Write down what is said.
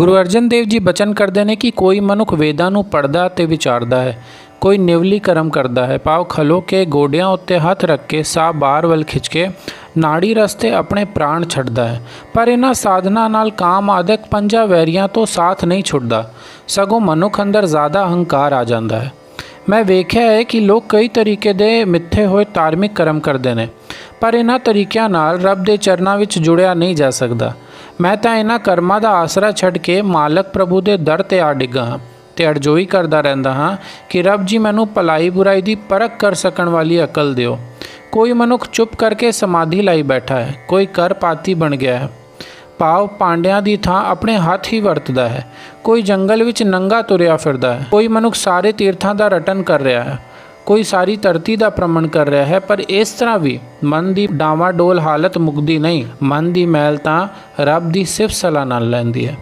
ਗੁਰੂ ਅਰਜਨ ਦੇਵ ਜੀ ਬਚਨ ਕਰਦੇ ਨੇ ਕਿ ਕੋਈ ਮਨੁੱਖ ਵੇਦਾਂ ਨੂੰ ਪੜਦਾ ਤੇ ਵਿਚਾਰਦਾ ਹੈ, ਕੋਈ ਨਿਵਲੀ ਕਰਮ ਕਰਦਾ ਹੈ। ਪਾਉ ਖਲੋ ਕੇ ਗੋਡਿਆਂ ਉੱਤੇ ਹੱਥ ਰੱਖ ਕੇ ਸਾਹ ਬਾਹਰ ਵੱਲ ਖਿੱਚ ਕੇ ਨਾੜੀ ਰਸਤੇ ਆਪਣੇ ਪ੍ਰਾਣ ਛੱਡਦਾ ਹੈ। ਪਰ ਇਹਨਾਂ ਸਾਧਨਾ ਨਾਲ ਕਾਮ ਆਦਿਕ ਪੰਜਾਂ ਵੈਰੀਆਂ ਤੋਂ ਸਾਥ ਨਹੀਂ ਛੁੱਟਦਾ। ਸਗੋਂ ਮਨੁੱਖ ਅੰਦਰ ਜ਼ਿਆਦਾ ਹੰਕਾਰ ਆ ਜਾਂਦਾ ਹੈ। ਮੈਂ ਵੇਖਿਆ ਹੈ ਕਿ ਲੋਕ ਕਈ ਤਰੀਕੇ ਦੇ ਮਿੱਥੇ ਹੋਏ ਧਾਰਮਿਕ ਕਰਮ ਕਰਦੇ ਨੇ, ਪਰ ਇਹਨਾਂ ਤਰੀਕਿਆਂ ਨਾਲ ਰੱਬ ਦੇ ਚਰਨਾਂ ਵਿੱਚ ਜੁੜਿਆ ਨਹੀਂ ਜਾ ਸਕਦਾ। ਮੈਂ ਤਾਂ ਇਹਨਾਂ ਕਰਮਾਂ ਦਾ ਆਸਰਾ ਛੱਡ ਕੇ ਮਾਲਕ ਪ੍ਰਭੂ ਦੇ ਦਰ ਤੇ ਆ ਡਿੱਗਾ ਹਾਂ ਤੇ ਅਰਜ਼ੋਈ ਕਰਦਾ ਰਹਿੰਦਾ ਹਾਂ ਕਿ ਰੱਬ ਜੀ ਮੈਨੂੰ ਭਲਾਈ ਬੁਰਾਈ ਦੀ ਪਰਖ ਕਰ ਸਕਣ ਵਾਲੀ ਅਕਲ ਦਿਓ। ਕੋਈ ਮਨੁੱਖ ਚੁੱਪ ਕਰਕੇ ਸਮਾਧੀ ਲਾਈ ਬੈਠਾ ਹੈ, ਕੋਈ ਕਰ ਪਾਤੀ ਬਣ ਗਿਆ ਹੈ। ਭਾਵ ਪਾਂਡਿਆਂ ਦੀ ਥਾਂ ਆਪਣੇ ਹੱਥ ਹੀ ਵਰਤਦਾ ਹੈ। ਕੋਈ ਜੰਗਲ ਵਿੱਚ ਨੰਗਾ ਤੁਰਿਆ ਫਿਰਦਾ ਹੈ। ਕੋਈ ਮਨੁੱਖ ਸਾਰੇ ਤੀਰਥਾਂ ਦਾ ਰਟਨ ਕਰ ਰਿਹਾ ਹੈ। ਕੋਈ ਸਾਰੀ ਧਰਤੀ ਦਾ ਭ੍ਰਮਣ ਕਰ ਰਿਹਾ ਹੈ, ਪਰ ਇਸ ਤਰ੍ਹਾਂ ਵੀ ਮਨ ਦੀ ਡਾਵਾਡੋਲ ਹਾਲਤ ਮੁਕਦੀ ਨਹੀਂ। ਮਨ ਦੀ ਮੈਲ ਤਾਂ ਰੱਬ ਦੀ ਸਿਫਤ ਸਲਾਹ ਨਾਲ ਲੈਂਦੀ ਹੈ।